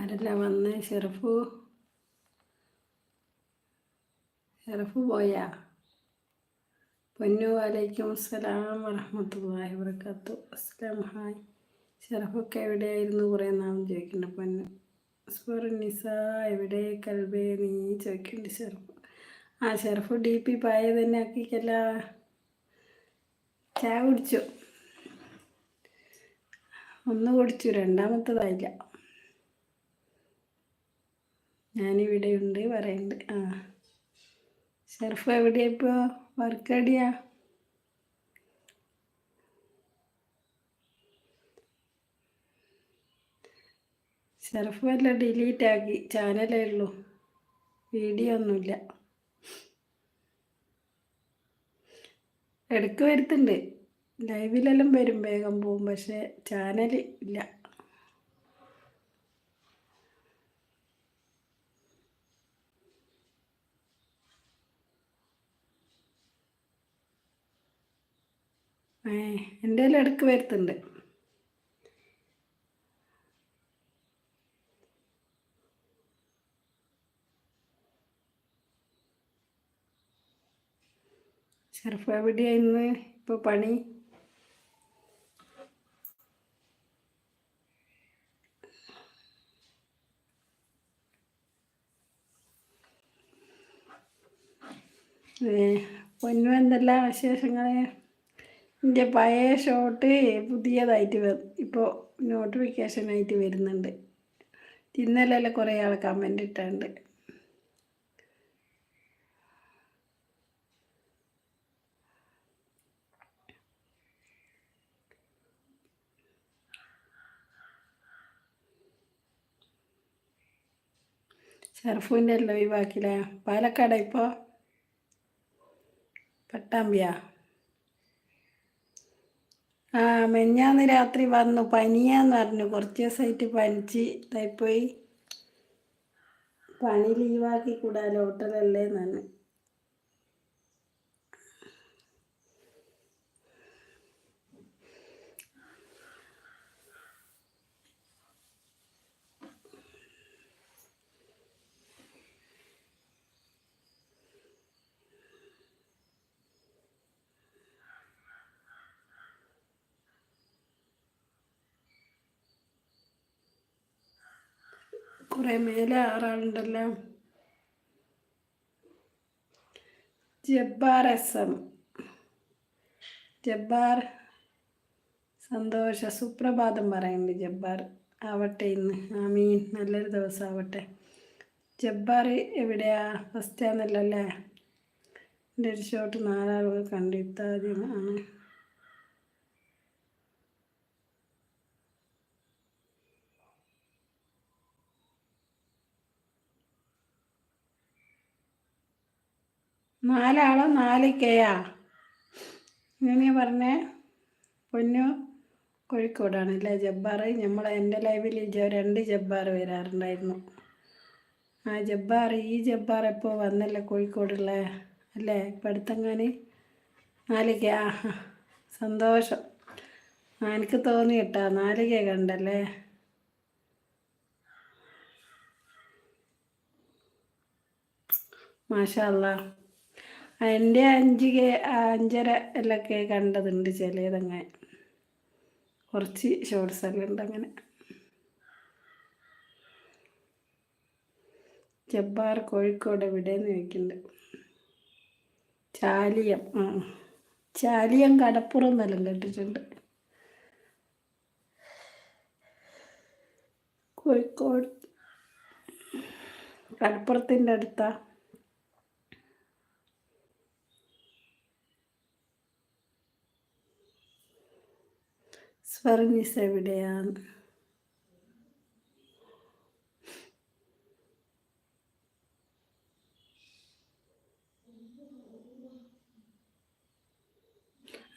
ആരെല്ലാം വന്ന് ഷെറഫു? ഷെറഫ് പോയാ? പൊന്നു വലൈക്കും അസ്സലാം വറഹമത്തല്ലാഹി വർക്കാത്തു അസ്സലാം ഹായ് ഷെറഫൊക്കെ എവിടെയായിരുന്നു കുറേ നാളും ചോദിക്കുന്നുണ്ട് പൊന്നു. അസ്ബർ നിസ എവിടെ കൽബേ? നീ ചോദിക്കുന്നുണ്ട് ഷെറഫ്. ആ ഷെറഫ് ഡി പി പായ തന്നെ ആക്കിക്കല്ല. ചായ കുടിച്ചു? ഒന്ന് കുടിച്ചു രണ്ടാമത്തതായില്ല. ഞാനിവിടെയുണ്ട് പറയുന്നുണ്ട്. ആ. ഷെർഫ് എവിടെയാ ഇപ്പോൾ വർക്ക് എവിടെയാ ഷെർഫ് എല്ലാം ഡിലീറ്റ് ആക്കി ചാനലേ ഉള്ളൂ. വീഡിയോ ഒന്നുമില്ല. ഇടയ്ക്ക് വരുത്തുണ്ട് ലൈവിലെല്ലാം വരും. വേഗം പോവും. പക്ഷേ ചാനൽ ഇല്ല. എന്റെ ഇടയ്ക്ക് വരുത്തുണ്ട്. ഷെർഫ് എവിടെയായിരുന്നു ഇപ്പോൾ പണി. പൊന്നു എന്തെല്ലാം വിശേഷങ്ങൾ എന്റെ പഴയ ഷോട്ട് പുതിയതായിട്ട് ഇപ്പോൾ നോട്ടിഫിക്കേഷനായിട്ട് വരുന്നുണ്ട്. ഇന്നലെ കുറേ ആൾ കമന്റ് ഇട്ടുണ്ട്. ഷർഫുവിന്റെ എല്ലാം ഒഴിവാക്കില്ലേ? പാലക്കാട് ഇപ്പോൾ പട്ടാമ്പിയാ? ആ മെഞ്ഞാന്ന് രാത്രി വന്നു പനിയാന്ന് പറഞ്ഞു. കുറച്ച് ദിവസമായിട്ട് പനിച്ച് ഇതായിപ്പോയി. പണി ലീവാക്കി കൂടാലോ ഹോട്ടലല്ലേ എന്നാണ് കുറേ മേലെ ആറാളുണ്ടല്ലോ. Jabbar S M. ജബ്ബാർ സന്തോഷ സുപ്രഭാതം പറയുന്നുണ്ട് ജബ്ബാർ. ആവട്ടെ ഇന്ന്. ആമീൻ. നല്ലൊരു ദിവസം ആവട്ടെ. ജബ്ബാർ എവിടെയാ? ഫസ്റ്റാന്നല്ലോ അല്ലേ എന്റെ ഒരു ഷോട്ട് നാലാളുകൾ കണ്ടെത്താദ്യമാണ് നാലാളോ? നാല് കെയാ ഇങ്ങനെയാ പറഞ്ഞേ. പൊന്നു കോഴിക്കോടാണ് അല്ലേ? ജബ്ബാർ നമ്മൾ എന്റെ ലൈവിൽ രണ്ട് ജബ്ബാർ വരാറുണ്ടായിരുന്നു. ആ ജബ്ബാർ ഈ ജബ്ബാർ എപ്പോൾ വന്നല്ലേ കോഴിക്കോടുള്ള? അല്ലേ? ഇപ്പം അടുത്തെങ്ങാൻ നാലിക സന്തോഷം. എനിക്ക് തോന്നി കേട്ടാ. നാലിക കണ്ടല്ലേ? മാഷാ എന്റെ അഞ്ച് കേ അഞ്ചര എല്ലൊക്കെ കണ്ടതുണ്ട് ചിലതങ്ങനെ കുറച്ച് ഷോർട്സ് എല്ലാം ഉണ്ട് അങ്ങനെ. ജബ്ബാർ കോഴിക്കോട് എവിടെയെന്ന് ചോദിക്കുന്നുണ്ട് ചാലിയം ചാലിയം കടപ്പുറം എന്നെല്ലാം കേട്ടിട്ടുണ്ട്. കോഴിക്കോട്. കടപ്പുറത്തിന്റെ അടുത്താണ് സ്വർഗീസ് എവിടെയാണ്?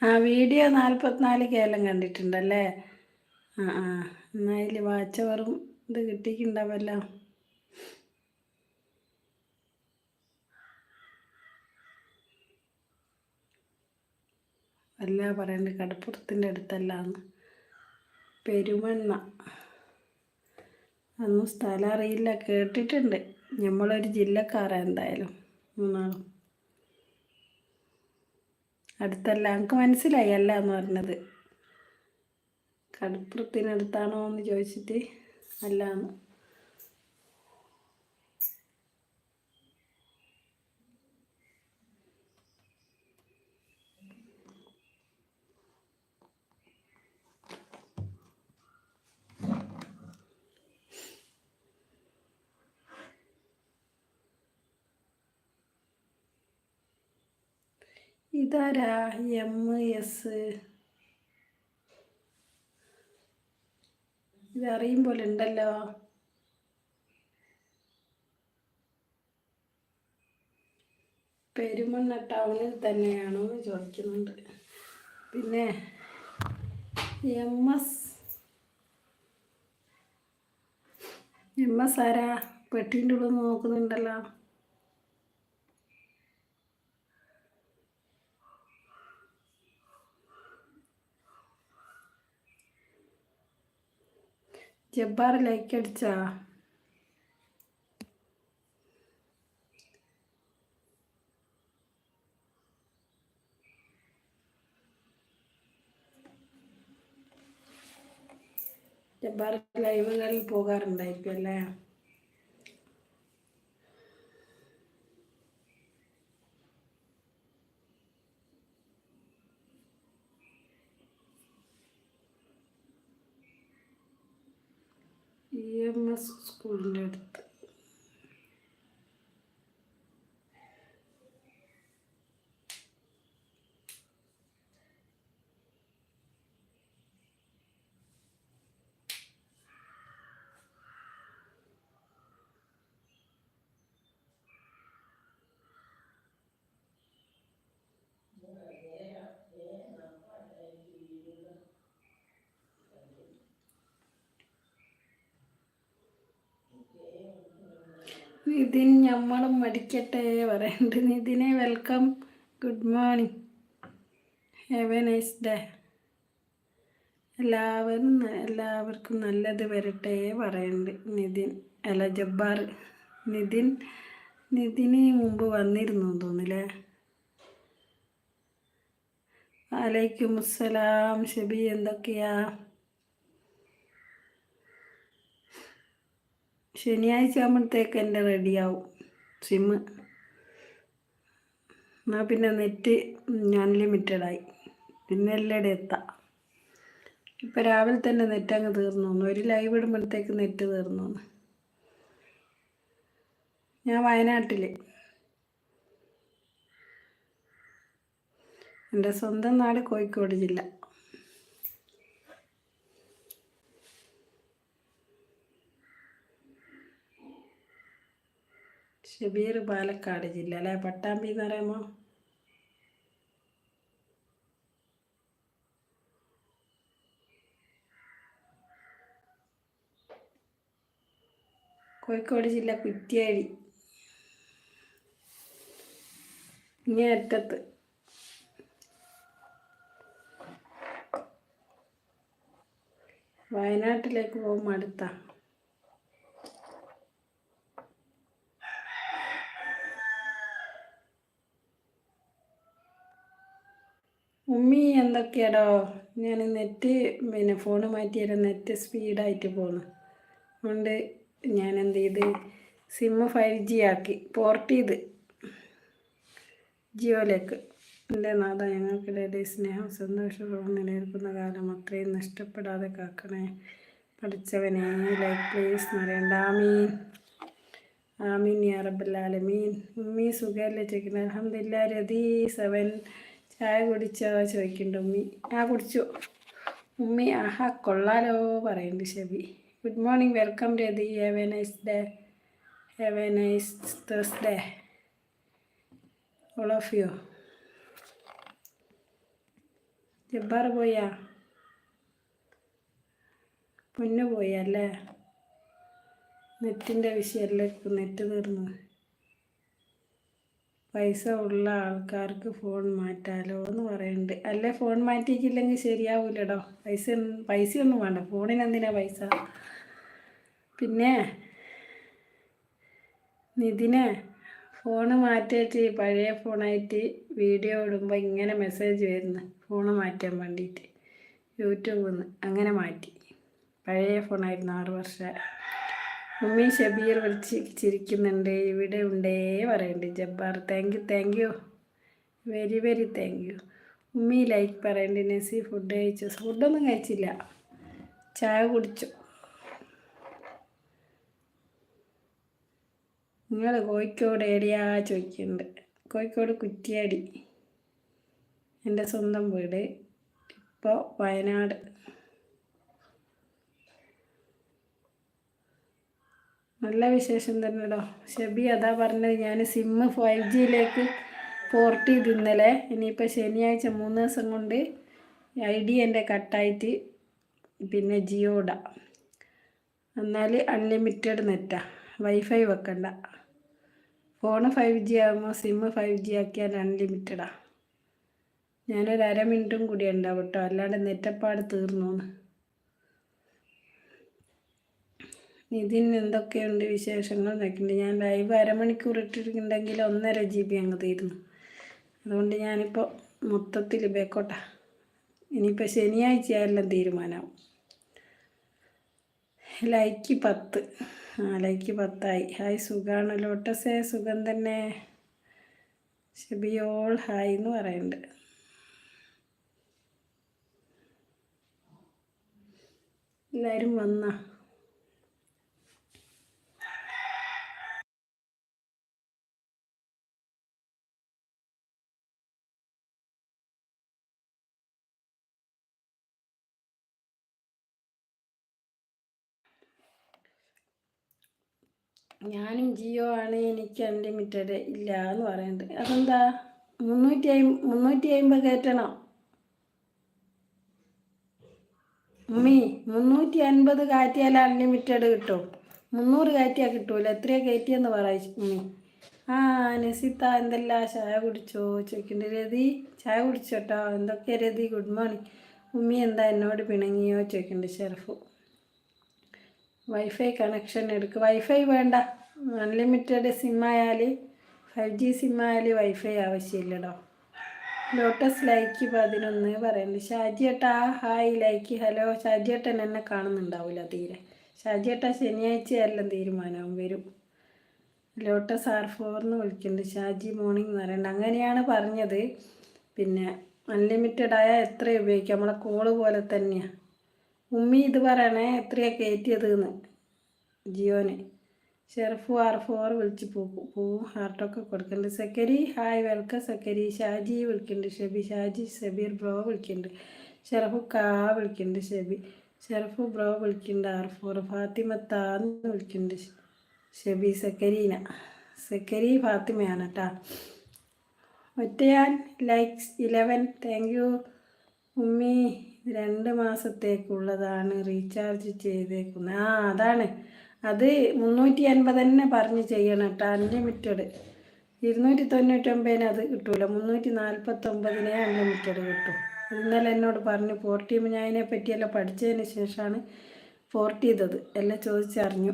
ആ വീഡിയോ നാൽപ്പത്തിനാല് കേലം കണ്ടിട്ടുണ്ടല്ലേ? ആ ആ. എന്നാൽ അതിൽ വാച്ചവറും ഇത് കിട്ടിയിട്ടുണ്ടാവല്ലോ. അല്ല പറയണ്ട കടപ്പുറത്തിന്റെ അടുത്തല്ലാന്ന്. പെരുമണ്ണ. അതൊന്നും സ്ഥലം അറിയില്ല. കേട്ടിട്ടുണ്ട്. നമ്മളൊരു ജില്ലക്കാരാ എന്തായാലും. മൂന്നാളും. അടുത്തല്ല എനിക്ക് മനസ്സിലായി അല്ല എന്ന് പറഞ്ഞത്. കടുപ്പുറത്തിനടുത്താണോ എന്ന് ചോദിച്ചിട്ട് അല്ല ഇതാരാ? എം എസ് ഇതറിയും പോലെ ഉണ്ടല്ലോ. പെരുമണ്ണ ടൗണിൽ തന്നെയാണോ എന്ന് ചോദിക്കുന്നുണ്ട്. പിന്നെ എം എസ് എം എസ് ആരാ? പെട്ടീന്റെ ഉള്ളിൽ നോക്കുന്നുണ്ടല്ലോ. ജബ്ബാർ ലൈക്ക് അടിച്ചാ? ജബ്ബാർ ലൈവുകളിൽ പോകാറുണ്ടായിരിക്കും അല്ലേ? എം എസ് സ്കൂളിന്റെ അടുത്ത് നിതിൻ ഞമ്മളും മടിക്കട്ടെ പറയണ്ട്. നിതിനെ welcome good morning have a nice day എല്ലാവരും എല്ലാവർക്കും നല്ലത് വരട്ടെ പറയണ്ട് നിതിൻ അല്ല ജബ്ബാർ. നിതിൻ നിതിന് മുമ്പ് വന്നിരുന്നു തോന്നില്ലേ വലൈക്കും അസ്സലാം ഷബി എന്തൊക്കെയാ? ശനിയാഴ്ച ആകുമ്പോഴത്തേക്ക് എന്റെ റെഡിയാവും സിമ്മ് എന്നാൽ പിന്നെ നെറ്റ് അൺലിമിറ്റഡായി. പിന്നെ എല്ലായിടെ എത്താം ഇപ്പം രാവിലെ തന്നെ നെറ്റ് അങ്ങ് തീർന്നു. ഒരു ലൈവ് ഇടുമ്പോഴത്തേക്ക് നെറ്റ് തീർന്നു. ഞാൻ വയനാട്ടിൽ എന്റെ സ്വന്തം നാട് കോഴിക്കോട് ജില്ല. ഷബീർ പാലക്കാട് ജില്ല അല്ലേ? പട്ടാമ്പി എന്ന് പറയുമ്പോൾ കോഴിക്കോട് ജില്ല കുറ്റ്യാടി. ഇങ്ങനെ അറ്റത്ത്. വയനാട്ടിലേക്ക് പോകുമ്പോൾ അടുത്താ. ഉമ്മി എന്തൊക്കെയാടോ? ഞാൻ നെറ്റ് പിന്നെ ഫോൺ മാറ്റിയാലും? നെറ്റ് സ്പീഡായിട്ട് പോകുന്നു അതുകൊണ്ട് ഞാൻ എന്ത് ചെയ്ത് സിമ്മ് ഫൈവ് ജി ആക്കി. പോർട്ട് ചെയ്ത്. ജിയോയിലേക്ക്. എന്റെ നാഥ ഞങ്ങൾക്കിടയിലെ സ്നേഹം സന്തോഷവും നിലനിൽക്കുന്ന കാലം അത്രയും നഷ്ടപ്പെടാതെ കാക്കണേ. പഠിച്ചവനെ ലൈക്ക് പ്ലീസ് മറിയണ്ട. ആമീൻ. ആമീൻ യാ ഉമ്മി സുഖമല്ലേ ചോദിക്കുന്നത് അലഹമില്ല രതി സെവൻ. ചായ കുടിച്ചോ ചോദിക്കുന്നുണ്ട് ഉമ്മി. ആ കുടിച്ചു. ഉമ്മി ആഹാ കൊള്ളാലോ പറയുന്നുണ്ട് Shabi. Good morning welcome Rathi. Have a nice day have a nice Thursday all of you Jabbar പോയാ? പൊന്നു പോയല്ലേ നെറ്റിന്റെ വിഷയമല്ലേ നെറ്റ് തീർന്നു? പൈസ ഉള്ള ആൾക്കാർക്ക് ഫോൺ മാറ്റാലോ എന്ന് പറയുന്നുണ്ട് അല്ലേ? ഫോൺ മാറ്റിയിട്ടില്ലെങ്കിൽ ശരിയാവൂലടോ. പൈസ പൈസയൊന്നും വേണ്ട. ഫോണിന് എന്തിനാ പൈസ? പിന്നെ നിതിനെ ഫോണ് മാറ്റിയിട്ട് പഴയ ഫോണായിട്ട് വീഡിയോ ഇടുമ്പോൾ ഇങ്ങനെ മെസ്സേജ് വരുന്നു. ഫോണ് മാറ്റാൻ വേണ്ടിയിട്ട് യൂട്യൂബിൽ നിന്ന് അങ്ങനെ മാറ്റി. പഴയ ഫോണായിരുന്നു ആറ് വർഷം. ഉമ്മി ഷബീർ വിളിച്ച് ചിരിക്കുന്നുണ്ട് ഇവിടെ ഉണ്ടേ പറയുന്നുണ്ട് Jabbar thank you thank you very very thank you Ummi like പറയുന്നുണ്ട് നസി ഫുഡ് കഴിച്ചു. ഫുഡൊന്നും കഴിച്ചില്ല. ചായ കുടിച്ചു. നിങ്ങൾ കോഴിക്കോട് എടിയാ ചോദിക്കുന്നുണ്ട് കോഴിക്കോട് കുറ്റിയാടി. എന്റെ സ്വന്തം വീട്. ഇപ്പോൾ വയനാട്. നല്ല വിശേഷം തന്നെടോ. ഷബി അതാ പറഞ്ഞത്. ഞാൻ സിമ്മ് ഫൈവ് ജിയിലേക്ക് പോർട്ട് ചെയ്ത് ഇന്നലെ. ഇനിയിപ്പോൾ ശനിയാഴ്ച മൂന്ന് ദിവസം കൊണ്ട് ഐ ഡി എന്റെ കട്ടായിട്ട് പിന്നെ ജിയോ ഇടാം എന്നാൽ അൺലിമിറ്റഡ് നെറ്റാ വൈഫൈ വെക്കണ്ട. ഫോണ് ഫൈവ് ജി ആകുമ്പോൾ സിമ്മ് ഫൈവ് ജി ആക്കിയാൽ അൺലിമിറ്റഡാണ് ഞാനൊരു അര മിനിറ്റും കൂടി ഉണ്ടാവും കേട്ടോ. അല്ലാണ്ട് നെറ്റപ്പാട് തീർന്നു ഇതിന് എന്തൊക്കെയുണ്ട് വിശേഷങ്ങൾ എന്നൊക്കെയുണ്ട്. ഞാൻ ലൈവ് അരമണിക്കൂർ ഇട്ടിട്ടുണ്ടെങ്കിൽ ഒന്നര ജി ബി അങ്ങ് തീരുന്നു. അതുകൊണ്ട് ഞാനിപ്പോൾ മൊത്തത്തിൽ ബേക്കോട്ട ഇനിയിപ്പോൾ ശനിയാഴ്ച എല്ലാം തീരുമാനമാവും ലൈക്ക് പത്ത്. ആ ലൈക്ക് പത്തായി. ഹായ് സുഖമാണ് ലോട്ടസേ സുഖം തന്നെ. ഷെബിയോൾ ഹായ് എന്ന് പറയുന്നുണ്ട് എല്ലാവരും വന്നാ? ഞാനും ജിയോ ആണ് എനിക്ക് അൺലിമിറ്റഡ് ഇല്ല എന്ന് പറയുന്നുണ്ട് അതെന്താ? മുന്നൂറ്റി അയ് മുന്നൂറ്റി അയിമ്പത് കയറ്റണം ഉമ്മി മുന്നൂറ്റി അൻപത് കാറ്റിയാൽ അൺലിമിറ്റഡ് കിട്ടും. മുന്നൂറ് കാറ്റിയാൽ കിട്ടൂല. എത്രയാ കയറ്റിയെന്ന് പറയും ഉമ്മി. ആ നസിത്ത എന്തെല്ലാം? ചായ കുടിച്ചോ? ചോദിക്കണ്ട രതി ചായ കുടിച്ചോട്ടോ? എന്തൊക്കെയാ രതി? ഗുഡ് മോർണിംഗ് ഉമ്മി എന്താ എന്നോട് പിണങ്ങിയോ? ചോദിക്കണ്ട ഷെർഫു. വൈഫൈ കണക്ഷൻ എടുക്കുക വൈഫൈ വേണ്ട. അൺലിമിറ്റഡ് സിമ്മായാൽ ഫൈവ് ജി സിമ്മായാൽ വൈഫൈ ആവശ്യമില്ലടോ ലോട്ടസ് ലൈക്ക് പതിനൊന്ന് പറയുന്നുണ്ട് ഷാജിയേട്ടാ ഹായ് ലൈക്ക് ഹലോ ഷാജിയേട്ടൻ എന്നെ കാണുന്നുണ്ടാവില്ല തീരെ. ഷാജിയേട്ട ശനിയാഴ്ച എല്ലാം തീരുമാനവും വരും. ലോട്ടസ് ആർ ഫോർ എന്ന് വിളിക്കുന്നുണ്ട്. ഷാജി മോർണിംഗ് എന്ന് പറയുന്നുണ്ട് അങ്ങനെയാണ് പറഞ്ഞത്. പിന്നെ അൺലിമിറ്റഡ് ആയാൽ എത്ര ഉപയോഗിക്കാം. നമ്മളെ കോൾ പോലെ തന്നെയാണ് ഉമ്മി ഇത് പറയണേ എത്രയാണ് കയറ്റിയത് എന്ന് ജിയോന്. ഷെർഫ് ആർ ഫോർ വിളിച്ച് പോകും പോവും. ഹാർട്ടൊക്കെ കൊടുക്കുന്നുണ്ട് സെക്കരി ഹായ് വെൽക്കം. സെക്കരി ഷാജി വിളിക്കുന്നുണ്ട് ഷെബി ഷാജി ഷബീർ ബ്രോ വിളിക്കുന്നുണ്ട് ഷെർഫ് കാ വിളിക്കുന്നുണ്ട് ഷെബി. ഷെർഫ് ബ്രോ വിളിക്കുന്നുണ്ട് ആർ ഫോർ. ഫാത്തിമത്താന്ന് വിളിക്കുന്നുണ്ട് ഷെബി. സെക്കരീന സെക്കരി ഫാത്തിമയാണ് കേട്ടോ Ottayan likes eleven. Thank you. ഉമ്മി രണ്ട് മാസത്തേക്കുള്ളതാണ് റീചാർജ് ചെയ്തേക്കുന്നത്. ആ അതാണ്. അത് മുന്നൂറ്റി അൻപത് തന്നെ പറഞ്ഞ് ചെയ്യണം കേട്ടോ അൺലിമിറ്റഡ് ഇരുന്നൂറ്റി തൊണ്ണൂറ്റൊമ്പതിന് അത് കിട്ടൂല മുന്നൂറ്റി നാൽപ്പത്തൊമ്പതിനെ അൺലിമിറ്റഡ് കിട്ടും ഇന്നലെ എന്നോട് പറഞ്ഞു ഫോർട്ടി ഞാൻ അതിനെ പറ്റിയെല്ലാം പഠിച്ചതിന് ശേഷമാണ് ഫോർട്ടി ചെയ്തത്. എല്ലാം ചോദിച്ചറിഞ്ഞു.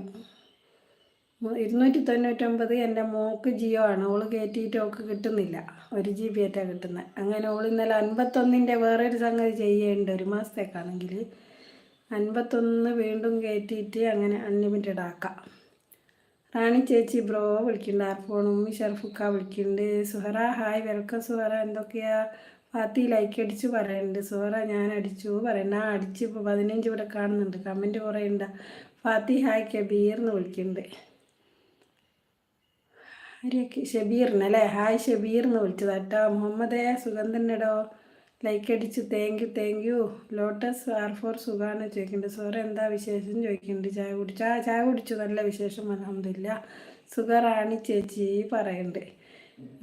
ഇരുന്നൂറ്റി തൊണ്ണൂറ്റൊമ്പത് എന്റെ മോക്ക് ജിയോ ആണ്. ഓൾ കയറ്റിയിട്ട് ഓൾക്ക് കിട്ടുന്നില്ല. ഒരു ജി ബി ആയിട്ടാണ് കിട്ടുന്നത് അങ്ങനെ ഓൾ ഇന്നലെ അൻപത്തൊന്നിന്റെ വേറൊരു സംഗതി ചെയ്യേണ്ട ഒരു മാസത്തേക്കാണെങ്കിൽ. അൻപത്തൊന്ന് വീണ്ടും കയറ്റിയിട്ട് അങ്ങനെ അൺലിമിറ്റഡ് ആക്കാം. റാണി ചേച്ചി ബ്രോ വിളിക്കുന്നുണ്ട് ആർഫോൺ ഷർഫുക്ക വിളിക്കുന്നുണ്ട് സുഹറ ഹായ് വെൽക്കം സുഹറ. എന്തൊക്കെയാ? ഫാത്തി ലൈക്ക് അടിച്ചു പറയുന്നുണ്ട് സുഹറ ഞാൻ അടിച്ചു പറയണ്ട. ആ അടിച്ച് ഇപ്പോൾ പതിനഞ്ച് ഇവിടെ കാണുന്നുണ്ട്. കമന്റ് കുറേ ഉണ്ട് ഫാത്തി ഹായ് കബീർ എന്ന് വിളിക്കുന്നുണ്ട് ആരെയൊക്കെ ഷബീറിനല്ലേ ഹായ് ഷബീർ എന്ന് വിളിച്ചത് കേട്ടോ. മുഹമ്മദേ സുഖം തന്നെടോ? ലൈക്ക് അടിച്ച് thank you thank you Lotus R four സുഖമാണ് ചോദിക്കുന്നുണ്ട് സോറ എന്താ വിശേഷം ചോദിക്കുന്നുണ്ട് ചായ കുടിച്ചു ആ ചായ കുടിച്ചു. നല്ല വിശേഷം അലഹമില്ല സുഖറാണി ചേച്ചി പറയുന്നുണ്ട്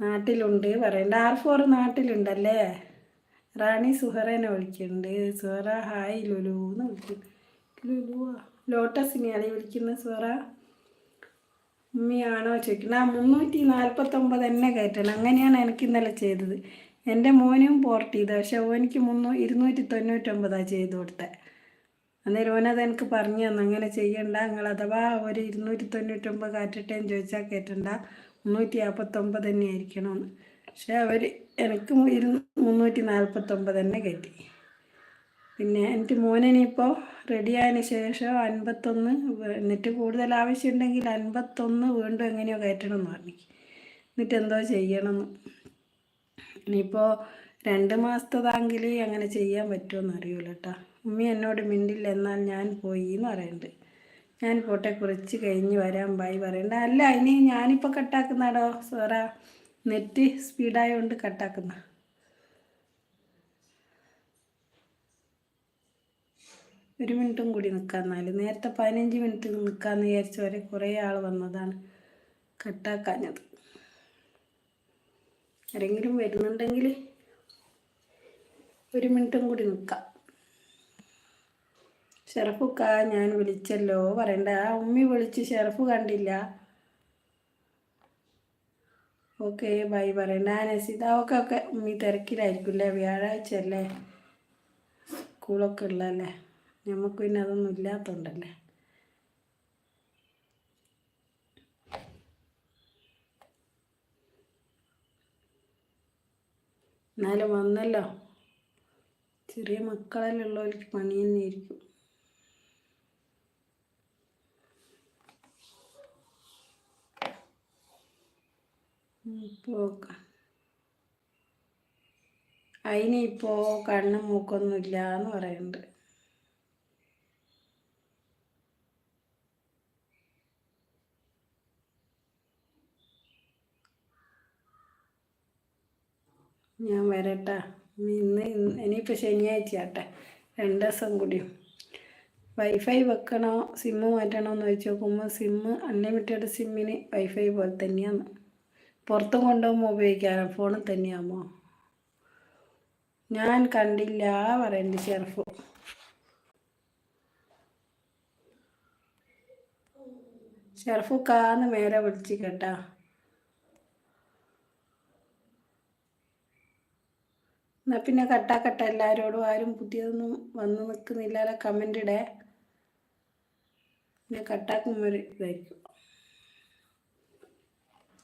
നാട്ടിലുണ്ട് പറയുന്നുണ്ട് ആർ ഫോർ നാട്ടിലുണ്ടല്ലേ? റാണി സുഹറേനെ വിളിക്കുന്നുണ്ട് സുഹറ ഹായ് ലുലു എന്ന് വിളിക്കുന്നു ലുലുവാ? ലോട്ടസിനെയാണ് വിളിക്കുന്നത് സുഹറ. ഉമ്മയാണോ ചോദിക്കുന്നത്. ആ മുന്നൂറ്റി നാൽപ്പത്തൊമ്പത് തന്നെ കയറ്റണം. അങ്ങനെയാണ് എനിക്ക് ഇന്നലെ ചെയ്തത്. എന്റെ മോനും പോർട്ട് ചെയ്ത്. പക്ഷെ ഓനിക്ക് മുന്നൂ ഇരുന്നൂറ്റി തൊണ്ണൂറ്റൊമ്പതാണ് ചെയ്ത് കൊടുത്തത് അന്നേരം ഓനത് എനിക്ക് പറഞ്ഞു തന്നു. അങ്ങനെ ചെയ്യണ്ട. നിങ്ങൾ അഥവാ ഒരു ഇരുന്നൂറ്റി തൊണ്ണൂറ്റൊമ്പത് കാറ്റട്ടേന്ന് ചോദിച്ചാൽ കയറ്റണ്ട. മുന്നൂറ്റി നാൽപ്പത്തൊമ്പത് തന്നെ ആയിരിക്കണമെന്ന് പക്ഷെ അവർ എനിക്ക് ഇരുന്ന് മുന്നൂറ്റി നാൽപ്പത്തൊമ്പത് തന്നെ കയറ്റി. പിന്നെ എനിക്ക് മോനിനിപ്പോൾ റെഡിയായതിന് ശേഷം അൻപത്തൊന്ന് എന്നിട്ട് കൂടുതൽ ആവശ്യമുണ്ടെങ്കിൽ അൻപത്തൊന്ന് വീണ്ടും എങ്ങനെയോ കയറ്റണം എന്ന് പറഞ്ഞു. എന്നിട്ട് എന്തോ ചെയ്യണമെന്ന്. ഇനിയിപ്പോൾ രണ്ട് മാസത്തതാങ്കിൽ അങ്ങനെ ചെയ്യാൻ പറ്റുമെന്ന് അറിയൂല കേട്ടോ. ഉമ്മി എന്നോട് മിണ്ടില്ല എന്നാൽ ഞാൻ പോയി എന്ന് പറയുന്നുണ്ട്. ഞാൻ പോട്ടെ കുറച്ച് കഴിഞ്ഞ് വരാൻ ബായി പറയണ്ട. അല്ല ഇനി ഞാനിപ്പോൾ കട്ടാക്കുന്നാടോ സോറ? നെറ്റ് സ്പീഡായതുകൊണ്ട് കട്ടാക്കുന്ന ഒരു മിനിറ്റും കൂടി നിൽക്കാന്നാൽ നേരത്തെ പതിനഞ്ച് മിനിറ്റ് നിൽക്കാമെന്ന് വിചാരിച്ച വരെ കുറേ ആൾ വന്നതാണ് കട്ടാക്കാഞ്ഞത്. ആരെങ്കിലും വരുന്നുണ്ടെങ്കിൽ ഒരു മിനിറ്റും കൂടി നിൽക്കാം. ഷെറഫുക്ക ഞാൻ വിളിച്ചല്ലോ. പറയണ്ട. ആ ഉമ്മി വിളിച്ച് ഷെറഫ് കണ്ടില്ല. Okay bye. പറയണ്ട. ആ നസീത ഓക്കെ ഓക്കെ ഉമ്മി തിരക്കിലായിരിക്കും അല്ലേ? വ്യാഴാഴ്ച അല്ലേ സ്കൂളൊക്കെ ഉള്ളതല്ലേ? നമുക്ക് പിന്നെ അതൊന്നും ഇല്ലാത്തതുകൊണ്ടല്ലേ എന്നാലും വന്നല്ലോ. ചെറിയ മക്കളെല്ലുള്ളവർക്ക് പണി തന്നെയായിരിക്കും ഇപ്പോൾ അതിനിപ്പോൾ കണ്ണും മൂക്കൊന്നുമില്ല എന്ന് പറയുന്നുണ്ട് വരട്ടെ ഇന്ന് ഇനിയിപ്പോൾ ശനിയാഴ്ച ആട്ടെ രണ്ട് ദിവസം കൂടിയും വൈഫൈ വെക്കണോ? സിമ്മ് മാറ്റണോ എന്ന് വെച്ച് നോക്കുമ്പോൾ സിമ്മ് അൺലിമിറ്റഡ് സിമ്മിന് വൈഫൈ പോലെ തന്നെയാണ്. പുറത്തും കൊണ്ടുപോകുമ്പോൾ ഉപയോഗിക്കാനോ ഫോണിൽ തന്നെയാകുമോ ഞാൻ കണ്ടില്ല. പറയുന്നുണ്ട് ചെറുപ്പ്. കാന്ന് മേലെ വിളിച്ച് കേട്ടാ. എന്നാൽ പിന്നെ കട്ടാക്കട്ടെ. എല്ലാവരോടും ആരും പുതിയതൊന്നും വന്ന് നിൽക്കുന്നില്ല. കമന്റ് ഇടേ. പിന്നെ കട്ടാക്കുമ്പോൾ ഇതായിരിക്കും.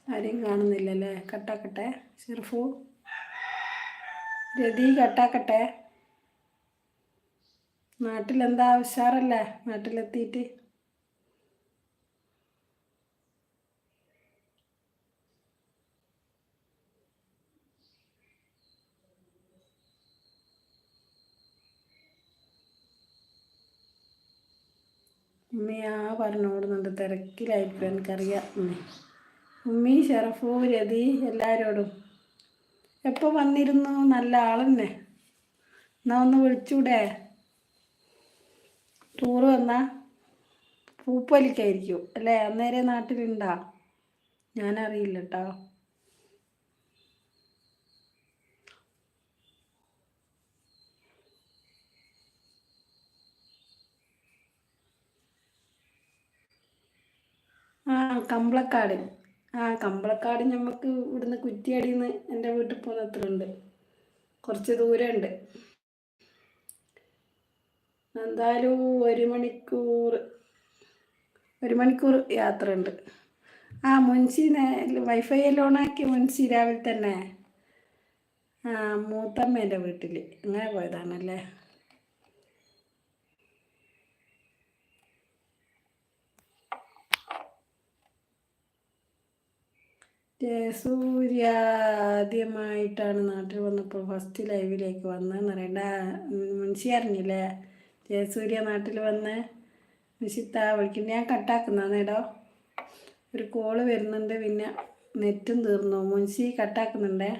ആരെയും കാണുന്നില്ലല്ലേ? കട്ടാക്കട്ടെ. ഷെർഫു രതി കട്ടാക്കട്ടെ. നാട്ടിലെന്താ ഉഷാറല്ലേ? നാട്ടിലെത്തിയിട്ട് ഉമ്മയാ പറഞ്ഞോടുന്നുണ്ട് തിരക്കിലായിരിക്കും എനിക്കറിയാം ഉമ്മ. ഉമ്മി ഷെറഫൂ രതി എല്ലാവരോടും. എപ്പോൾ വന്നിരുന്നു? നല്ല ആളെന്നെ. എന്നാ ഒന്ന് വിളിച്ചൂടെ? ടൂറ് വന്നാ പൂപ്പലിക്കായിരിക്കും. അല്ലേ? അന്നേരെ നാട്ടിലുണ്ടാ? ഞാനറിയില്ല കേട്ടോ ആ കമ്പളക്കാട്. ആ കമ്പളക്കാട് നമുക്ക് ഇവിടുന്ന് കുറ്റിയാടിയിൽ നിന്ന് എന്റെ വീട്ടിൽ പോകുന്ന അത്ര ഉണ്ട് കുറച്ച് ദൂരമുണ്ട്. എന്തായാലും ഒരു മണിക്കൂർ ഒരു മണിക്കൂർ യാത്ര ഉണ്ട് ആ മുൻസിനെ വൈഫൈ എല്ലാം ഓണാക്കി മുൻസി രാവിലെ തന്നെ. ആ മൂത്തമ്മേന്റെ വീട്ടിൽ അങ്ങനെ പോയതാണല്ലേ? സൂര്യ ആദ്യമായിട്ടാണ് നാട്ടിൽ വന്നപ്പോൾ ഫസ്റ്റ് ലൈവിലേക്ക് വന്നതെന്ന് പറയണ്ട. മുൻഷി അറിഞ്ഞില്ലേ? ജയസൂര്യ നാട്ടിൽ വന്ന് നിഷിത്ത വിളിക്കുന്നു. ഞാൻ കട്ടാക്കുന്നേടോ ഒരു കോൾ വരുന്നുണ്ട്. പിന്നെ നെറ്റും തീർന്നു. മുൻഷി കട്ടാക്കുന്നുണ്ടേ